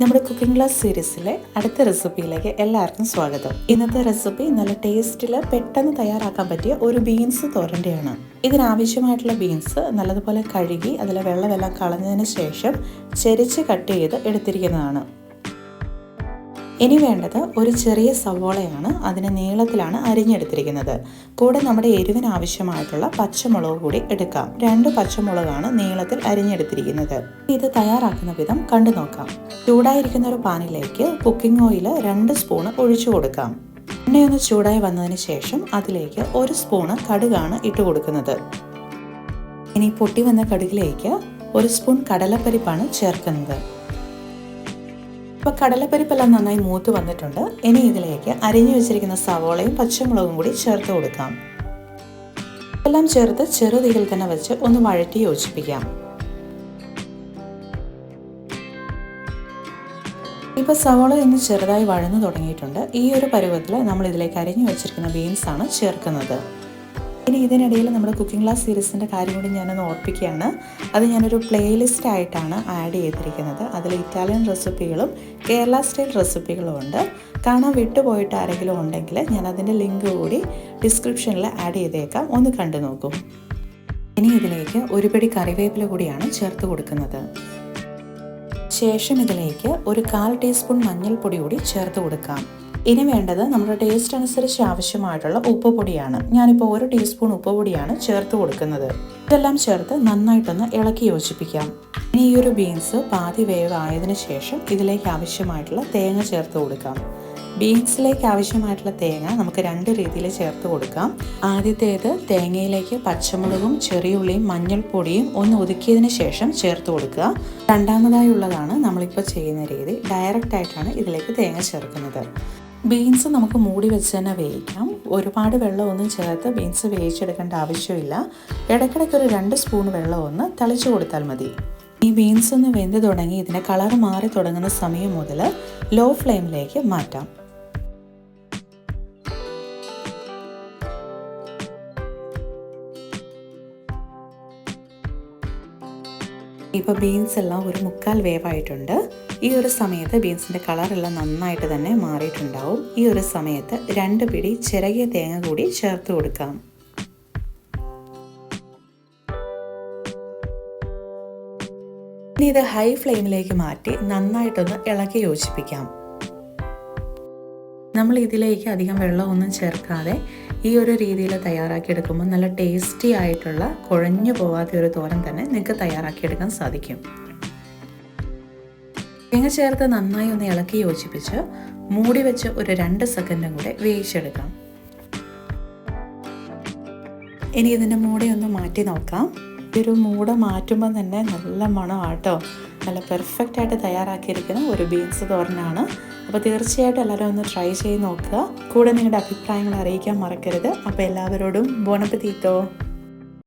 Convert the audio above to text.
നമ്മുടെ cooking class സീരീസിലെ അടുത്ത റെസിപ്പിയിലേക്ക് എല്ലാവർക്കും സ്വാഗതം. ഇന്നത്തെ റെസിപ്പി നല്ല ടേസ്റ്റിൽ പെട്ടെന്ന് തയ്യാറാക്കാൻ പറ്റിയ ഒരു ബീൻസ് തോരന്റെയാണ്. ഇതിനാവശ്യമായിട്ടുള്ള ബീൻസ് നല്ലതുപോലെ കഴുകി അതിലെ വെള്ളമെല്ലാം കളഞ്ഞതിന് ശേഷം ചെരിച്ച് കട്ട് ചെയ്ത് എടുത്തിരിക്കുന്നതാണ്. ഇനി വേണ്ടത് ഒരു ചെറിയ സവോളയാണ് അതിന് നീളത്തിലാണ് അരിഞ്ഞെടുത്തിരിക്കുന്നത്. കൂടെ നമ്മുടെ എരിവിന് ആവശ്യമായിട്ടുള്ള പച്ചമുളക് കൂടി എടുക്കാം. രണ്ട് പച്ചമുളകാണ് നീളത്തിൽ അരിഞ്ഞെടുത്തിരിക്കുന്നത്. ഇത് തയ്യാറാക്കുന്ന വിധം കണ്ടു നോക്കാം. ചൂടായിരിക്കുന്ന ഒരു പാനിലേക്ക് കുക്കിംഗ് ഓയിൽ രണ്ട് സ്പൂണ് ഒഴിച്ചു കൊടുക്കാം. എണ്ണയൊന്ന് ചൂടായി വന്നതിന് ശേഷം അതിലേക്ക് ഒരു സ്പൂണ് കടുകാണ് ഇട്ട് കൊടുക്കുന്നത്. ഇനി പൊട്ടി വന്ന കടുകിലേക്ക് ഒരു സ്പൂൺ കടലപ്പരിപ്പാണ് ചേർക്കുന്നത്. ഇപ്പോൾ കടലപ്പരിപ്പെല്ലാം നന്നായി മൂത്ത് വന്നിട്ടുണ്ട്. ഇനി ഇതിലേക്ക് അരിഞ്ഞു വെച്ചിരിക്കുന്ന സവോളയും പച്ചമുളകും കൂടി ചേർത്ത് കൊടുക്കാം. എല്ലാം ചേർത്ത് ചെറുതീയിൽ തന്നെ വെച്ച് ഒന്ന് വഴറ്റി യോജിപ്പിക്കാം. ഇപ്പോൾ സവോള ഇന്ന് ചെറുതായി വഴന്നു തുടങ്ങിയിട്ടുണ്ട്. ഈ ഒരു പരുവത്തിൽ നമ്മൾ ഇതിലേക്ക് അരിഞ്ഞു വെച്ചിരിക്കുന്ന ബീൻസ് ആണ് ചേർക്കുന്നത്. ഇനി ഇതിനിടയിൽ നമ്മുടെ കുക്കിംഗ് ക്ലാസ് സീരീസിന്റെ കാര്യം കൂടി ഞാനൊന്ന് ഓർപ്പിക്കുകയാണ്. അത് ഞാനൊരു പ്ലേലിസ്റ്റ് ആയിട്ടാണ് ആഡ് ചെയ്തിരിക്കുന്നത്. അതിൽ ഇറ്റാലിയൻ റെസിപ്പികളും കേരള സ്റ്റൈൽ റെസിപ്പികളും ഉണ്ട്. കാണാൻ വിട്ടുപോയിട്ട് ആരെങ്കിലും ഉണ്ടെങ്കിൽ ഞാൻ അതിന്റെ ലിങ്ക് കൂടി ഡിസ്ക്രിപ്ഷനിൽ ആഡ് ചെയ്തേക്കാം. ഒന്ന് കണ്ടു നോക്കും. ഇനി ഇതിലേക്ക് ഒരു പിടി കറിവേപ്പില കൂടിയാണ് ചേർത്ത് കൊടുക്കുന്നത്. ശേഷം ഇതിലേക്ക് ഒരു കാൽ ടീസ്പൂൺ മഞ്ഞൾപ്പൊടി കൂടി ചേർത്ത് കൊടുക്കാം. ഇനി വേണ്ടത് നമ്മുടെ ടേസ്റ്റ് അനുസരിച്ച് ആവശ്യമായിട്ടുള്ള ഉപ്പ് പൊടിയാണ് ഞാനിപ്പോൾ ഒരു ടീസ്പൂൺ ഉപ്പ് പൊടിയാണ് ചേർത്ത് കൊടുക്കുന്നത്. ഇതെല്ലാം ചേർത്ത് നന്നായിട്ടൊന്ന് ഇളക്കി യോജിപ്പിക്കാം. ഇനി ഈ ഒരു ബീൻസ് പാതി വേവായതിനു ശേഷം ഇതിലേക്ക് ആവശ്യമായിട്ടുള്ള തേങ്ങ ചേർത്ത് കൊടുക്കാം. ബീൻസിലേക്ക് ആവശ്യമായിട്ടുള്ള തേങ്ങ നമുക്ക് രണ്ട് രീതിയിൽ ചേർത്ത് കൊടുക്കാം. ആദ്യത്തേത് തേങ്ങയിലേക്ക് പച്ചമുളകും ചെറിയുള്ളിയും മഞ്ഞൾപ്പൊടിയും ഒന്ന് ഒതുക്കിയതിന് ശേഷം ചേർത്ത് കൊടുക്കുക. രണ്ടാമതായുള്ളതാണ് നമ്മളിപ്പോൾ ചെയ്യുന്ന രീതി. ഡയറക്റ്റ് ആയിട്ടാണ് ഇതിലേക്ക് തേങ്ങ ചേർക്കുന്നത്. ബീൻസ് നമുക്ക് മൂടി വെച്ച് തന്നെ വേവിക്കാം. ഒരുപാട് വെള്ളമൊന്നും ചേർത്ത് ബീൻസ് വേവിച്ചെടുക്കേണ്ട ആവശ്യമില്ല. ഇടയ്ക്കിടയ്ക്ക് ഒരു രണ്ട് സ്പൂൺ വെള്ളം ഒന്ന് തളിച്ചു കൊടുത്താൽ മതി. ഈ ബീൻസ് ഒന്ന് വെന്ത് തുടങ്ങി ഇതിന്റെ കളർ മാറി തുടങ്ങുന്ന സമയം മുതൽ ലോ ഫ്ലെയിമിലേക്ക് മാറ്റാം. ഇപ്പോൾ ബീൻസ് എല്ലാം ഒരു മുക്കാൽ വേവായിട്ടുണ്ട്. ഈ ഒരു സമയത്ത് കളർ എല്ലാം നന്നായിട്ട് തന്നെ മാറിയിട്ടുണ്ടാവും. ഈ ഒരു സമയത്ത് രണ്ട് പിടി ചിറകിയ തേങ്ങ കൂടി ചേർത്ത് കൊടുക്കാം. ഇനി ഇത് ഹൈ ഫ്ലെയിമിലേക്ക് മാറ്റി നന്നായിട്ടൊന്ന് ഇളക്കി യോജിപ്പിക്കാം. നമ്മൾ ഇതിലേക്ക് അധികം വെള്ളമൊന്നും ചേർക്കാതെ ഈ ഒരു രീതിയിൽ തയ്യാറാക്കിയെടുക്കുമ്പോൾ നല്ല ടേസ്റ്റി ആയിട്ടുള്ള കുഴഞ്ഞു പോവാത്ത ഒരു തോരൻ തന്നെ നിങ്ങൾക്ക് തയ്യാറാക്കിയെടുക്കാൻ സാധിക്കും. തേങ്ങ ചേർത്ത് നന്നായി ഒന്ന് ഇളക്കി യോജിപ്പിച്ച് മൂടി വെച്ച് ഒരു രണ്ട് സെക്കൻഡും കൂടെ വേവിച്ചെടുക്കാം. ഇനി ഇതിന്റെ മൂടി ഒന്ന് മാറ്റി നോക്കാം. ഒരു മൂട മാറ്റുമ്പോൾ തന്നെ നല്ല മണമാട്ടോ. നല്ല പെർഫെക്റ്റ് ആയിട്ട് തയ്യാറാക്കിയിരിക്കുന്ന ഒരു ബീൻസ് തോരനാണ്. അപ്പോൾ തീർച്ചയായിട്ടും എല്ലാവരും ഒന്ന് ട്രൈ ചെയ്ത് നോക്കുക. കൂടെ നിങ്ങളുടെ അഭിപ്രായങ്ങൾ അറിയിക്കാൻ മറക്കരുത്. അപ്പോൾ എല്ലാവരോടും ബോണപ്പ് തീറ്റോ